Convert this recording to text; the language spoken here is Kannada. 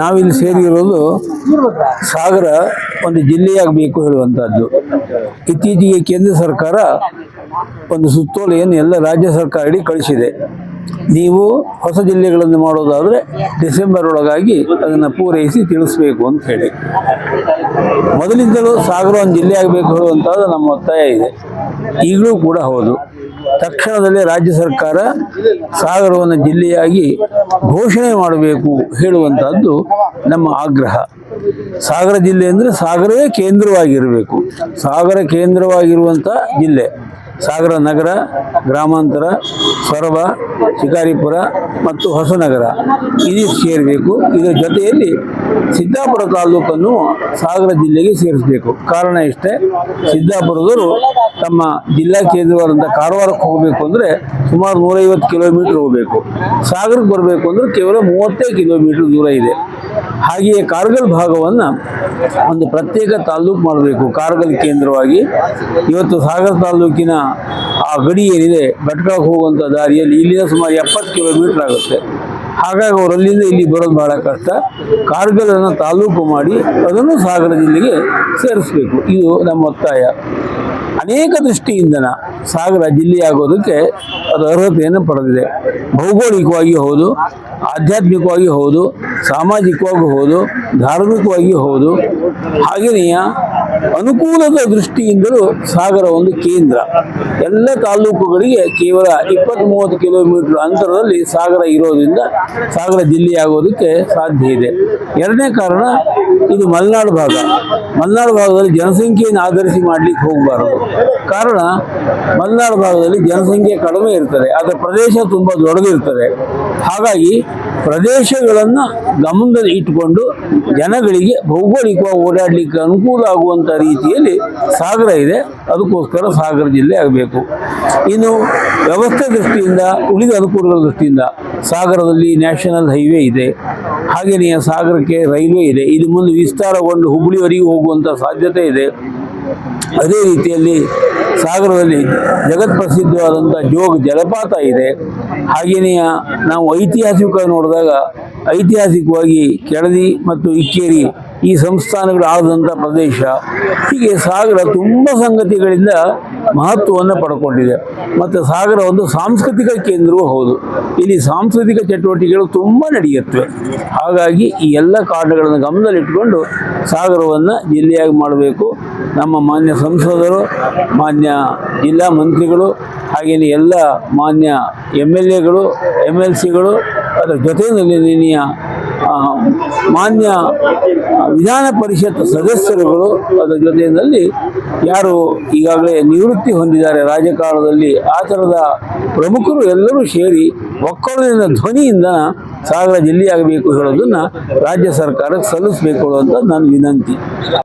ನಾವಿಲ್ಲಿ ಸೇರಿರೋದು ಸಾಗರ ಒಂದು ಜಿಲ್ಲೆಯಾಗಬೇಕು ಹೇಳುವಂಥದ್ದು. ಇತ್ತೀಚೆಗೆ ಕೇಂದ್ರ ಸರ್ಕಾರ ಒಂದು ಸುತ್ತೋಲೆಯನ್ನು ಎಲ್ಲ ರಾಜ್ಯ ಸರ್ಕಾರ ಇಡೀ ಕಳಿಸಿದೆ. ನೀವು ಹೊಸ ಜಿಲ್ಲೆಗಳನ್ನು ಮಾಡೋದಾದರೆ ಡಿಸೆಂಬರ್ ಒಳಗಾಗಿ ಅದನ್ನು ಪೂರೈಸಿ ತಿಳಿಸ್ಬೇಕು ಅಂತ ಹೇಳಿ. ಮೊದಲಿಂದಲೂ ಸಾಗರ ಒಂದು ಜಿಲ್ಲೆ ಆಗಬೇಕು ಹೇಳುವಂಥದ್ದು ನಮ್ಮ ಒತ್ತಾಯ ಇದೆ. ಈಗಲೂ ಕೂಡ ಹೌದು. ತಕ್ಷಣದಲ್ಲೇ ರಾಜ್ಯ ಸರ್ಕಾರ ಸಾಗರವನ್ನು ಜಿಲ್ಲೆಯಾಗಿ ಘೋಷಣೆ ಮಾಡಬೇಕು ಹೇಳುವಂತಹದ್ದು ನಮ್ಮ ಆಗ್ರಹ. ಸಾಗರ ಜಿಲ್ಲೆ ಅಂದರೆ ಸಾಗರವೇ ಕೇಂದ್ರವಾಗಿರಬೇಕು. ಸಾಗರ ಕೇಂದ್ರವಾಗಿರುವಂಥ ಜಿಲ್ಲೆ. ಸಾಗರ ನಗರ, ಗ್ರಾಮಾಂತರ, ಸೊರಬ, ಶಿಕಾರಿಪುರ ಮತ್ತು ಹೊಸನಗರ. ಇದು ಸೇರಬೇಕು. ಇದರ ಜೊತೆಯಲ್ಲಿ ಸಿದ್ದಾಪುರ ತಾಲೂಕನ್ನು ಸಾಗರ ಜಿಲ್ಲೆಗೆ ಸೇರಿಸಬೇಕು. ಕಾರಣ ಇಷ್ಟೇ, ಸಿದ್ದಾಪುರದವರು ತಮ್ಮ ಜಿಲ್ಲಾ ಕೇಂದ್ರವಾದಂಥ ಕಾರವಾರಕ್ಕೆ ಹೋಗಬೇಕು ಅಂದರೆ ಸುಮಾರು ನೂರೈವತ್ತು ಕಿಲೋಮೀಟರ್ ಹೋಗಬೇಕು. ಸಾಗರಕ್ಕೆ ಬರಬೇಕು ಅಂದರೆ ಕೇವಲ ಮೂವತ್ತೇ ಕಿಲೋಮೀಟರ್ ದೂರ ಇದೆ. ಹಾಗೆಯೇ ಕಾರ್ಗಲ್ ಭಾಗವನ್ನು ಒಂದು ಪ್ರತ್ಯೇಕ ತಾಲೂಕು ಮಾಡಬೇಕು. ಕಾರ್ಗಲ್ ಕೇಂದ್ರವಾಗಿ. ಇವತ್ತು ಸಾಗರ ತಾಲೂಕಿನ ಆ ಗಡಿ ಏನಿದೆ ಭಟ್ಕಳಕ್ಕೆ ಹೋಗುವಂಥ ದಾರಿಯಲ್ಲಿ ಇಲ್ಲಿಂದ ಸುಮಾರು ಎಪ್ಪತ್ತು ಕಿಲೋಮೀಟರ್ ಆಗುತ್ತೆ. ಹಾಗಾಗಿ ಅವರು ಅಲ್ಲಿಂದ ಇಲ್ಲಿ ಬರೋದು ಬಹಳ ಕಷ್ಟ. ಕಾರ್ಗಲನ್ನು ತಾಲೂಕು ಮಾಡಿ ಅದನ್ನು ಸಾಗರ ಜಿಲ್ಲೆಗೆ ಸೇರಿಸಬೇಕು. ಇದು ನಮ್ಮ ಒತ್ತಾಯ. ಅನೇಕ ದೃಷ್ಟಿಯಿಂದನ ಸಾಗರ ಜಿಲ್ಲೆಯಾಗೋದಕ್ಕೆ ಅದು ಅರ್ಹತೆಯನ್ನು ಪಡೆದಿದೆ. ಭೌಗೋಳಿಕವಾಗಿ ಹೌದು, ಆಧ್ಯಾತ್ಮಿಕವಾಗಿ ಹೌದು, ಸಾಮಾಜಿಕವಾಗಿ ಹೌದು, ಧಾರ್ಮಿಕವಾಗಿ ಹೌದು. ಹಾಗೆಯೇ ಅನುಕೂಲದ ದೃಷ್ಟಿಯಿಂದಲೂ ಸಾಗರ ಒಂದು ಕೇಂದ್ರ. ಎಲ್ಲ ತಾಲೂಕುಗಳಿಗೆ ಕೇವಲ ಇಪ್ಪತ್ತ್ ಮೂವತ್ತು ಕಿಲೋಮೀಟರ್ ಅಂತರದಲ್ಲಿ ಸಾಗರ ಇರೋದ್ರಿಂದ ಸಾಗರ ಜಿಲ್ಲೆಯಾಗೋದಕ್ಕೆ ಸಾಧ್ಯ ಇದೆ. ಎರಡನೇ ಕಾರಣ, ಇದು ಮಲೆನಾಡು ಭಾಗ. ಮಲೆನಾಡು ಭಾಗದಲ್ಲಿ ಜನಸಂಖ್ಯೆಯನ್ನು ಆಧರಿಸಿ ಮಾಡಲಿಕ್ಕೆ ಹೋಗಬಾರದು. ಕಾರಣ, ಮಲೆನಾಡು ಭಾಗದಲ್ಲಿ ಜನಸಂಖ್ಯೆ ಕಡಿಮೆ ಇರ್ತದೆ ಅದರ ಪ್ರದೇಶ ತುಂಬ ದೊಡ್ಡದಿರ್ತದೆ. ಹಾಗಾಗಿ ಪ್ರದೇಶಗಳನ್ನು ಗಮನದಲ್ಲಿ ಇಟ್ಟುಕೊಂಡು ಜನಗಳಿಗೆ ಭೌಗೋಳಿಕವಾಗಿ ಓಡಾಡಲಿಕ್ಕೆ ಅನುಕೂಲ ಆಗುವಂಥ ರೀತಿಯಲ್ಲಿ ಸಾಗರ ಇದೆ, ಅದಕ್ಕೋಸ್ಕರ ಸಾಗರ ಜಿಲ್ಲೆ ಆಗಬೇಕು. ಇನ್ನು ವ್ಯವಸ್ಥೆ ದೃಷ್ಟಿಯಿಂದ, ಉಳಿದ ಅನುಕೂಲಗಳ ದೃಷ್ಟಿಯಿಂದ ಸಾಗರದಲ್ಲಿ ನ್ಯಾಷನಲ್ ಹೈವೇ ಇದೆ. ಹಾಗೆಯೇ ಸಾಗರಕ್ಕೆ ರೈಲ್ವೆ ಇದೆ. ಇದು ಮುಂದೆ ವಿಸ್ತಾರಗೊಂಡು ಹುಬ್ಬಳ್ಳಿವರೆಗೂ ಹೋಗುವಂಥ ಸಾಧ್ಯತೆ ಇದೆ. ಅದೇ ರೀತಿಯಲ್ಲಿ ಸಾಗರದಲ್ಲಿ ಜಗತ್ ಪ್ರಸಿದ್ಧವಾದಂಥ ಜೋಗ ಜಲಪಾತ ಇದೆ. ಹಾಗೆಯೇ ನಾವು ಐತಿಹಾಸಿಕ ನೋಡಿದಾಗ ಐತಿಹಾಸಿಕವಾಗಿ ಕೆಳದಿ ಮತ್ತು ಇಕ್ಕೇರಿ ಈ ಸಂಸ್ಥಾನಗಳು ಆದಂಥ ಪ್ರದೇಶ. ಹೀಗೆ ಸಾಗರ ತುಂಬ ಸಂಗತಿಗಳಿಂದ ಮಹತ್ವವನ್ನು ಪಡ್ಕೊಂಡಿದೆ. ಮತ್ತು ಸಾಗರ ಒಂದು ಸಾಂಸ್ಕೃತಿಕ ಕೇಂದ್ರವೂ ಹೌದು. ಇಲ್ಲಿ ಸಾಂಸ್ಕೃತಿಕ ಚಟುವಟಿಕೆಗಳು ತುಂಬ ನಡೆಯುತ್ತವೆ. ಹಾಗಾಗಿ ಈ ಎಲ್ಲ ಕಾರಣಗಳನ್ನು ಗಮನದಲ್ಲಿಟ್ಟುಕೊಂಡು ಸಾಗರವನ್ನು ಜಿಲ್ಲೆಯಾಗಿ ಮಾಡಬೇಕು. ನಮ್ಮ ಮಾನ್ಯ ಸಂಸದರು, ಮಾನ್ಯ ಜಿಲ್ಲಾ ಮಂತ್ರಿಗಳು ಹಾಗೆಯೇ ಎಲ್ಲ ಮಾನ್ಯ ಎಂ ಎಲ್ ಎಗಳು ಎಂ ಎಲ್ ಸಿಗಳು ಅದರ ಜೊತೆಯಲ್ಲಿ ನಿನ್ನೆಯ ಮಾನ್ಯ ವಿಧಾನ ಪರಿಷತ್ ಸದಸ್ಯರುಗಳು ಅದರ ಜೊತೆಯಲ್ಲಿ ಯಾರು ಈಗಾಗಲೇ ನಿವೃತ್ತಿ ಹೊಂದಿದ್ದಾರೆ ರಾಜಕಾರಣದಲ್ಲಿ, ಆ ಥರದ ಪ್ರಮುಖರು ಎಲ್ಲರೂ ಸೇರಿ ಒಕ್ಕಲಿನ ಧ್ವನಿಯಿಂದ ಸಾಗರ ಜಿಲ್ಲೆಯಾಗಬೇಕು ಹೇಳೋದನ್ನು ರಾಜ್ಯ ಸರ್ಕಾರಕ್ಕೆ ಸಲ್ಲಿಸಬೇಕು ಅಂತ ನನ್ನ ವಿನಂತಿ.